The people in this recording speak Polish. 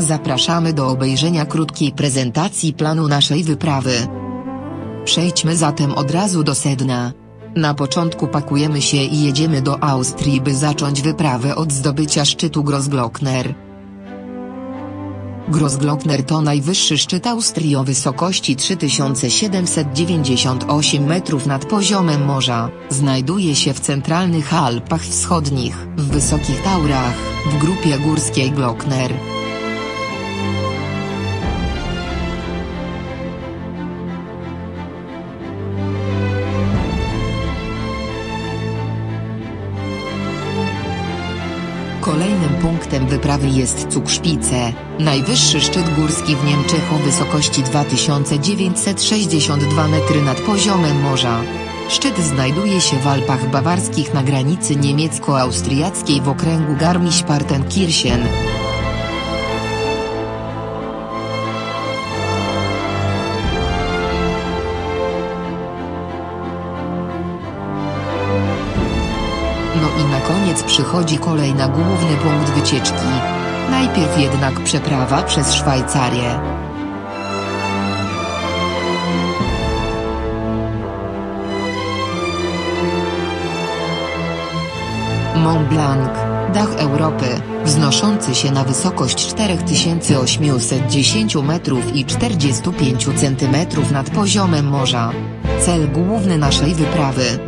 Zapraszamy do obejrzenia krótkiej prezentacji planu naszej wyprawy. Przejdźmy zatem od razu do sedna. Na początku pakujemy się i jedziemy do Austrii by zacząć wyprawę od zdobycia szczytu Grossglockner. Grossglockner to najwyższy szczyt Austrii o wysokości 3798 metrów nad poziomem morza, znajduje się w centralnych Alpach Wschodnich, w Wysokich Taurach, w grupie górskiej Glockner. Kolejnym punktem wyprawy jest Cukszpice, najwyższy szczyt górski w Niemczech o wysokości 2962 metry nad poziomem morza. Szczyt znajduje się w Alpach Bawarskich na granicy niemiecko-austriackiej w okręgu Garmisch-Partenkirchen. I na koniec przychodzi kolej na główny punkt wycieczki. Najpierw jednak przeprawa przez Szwajcarię. Mont Blanc, dach Europy, wznoszący się na wysokość 4810 metrów i 45 cm nad poziomem morza. Cel główny naszej wyprawy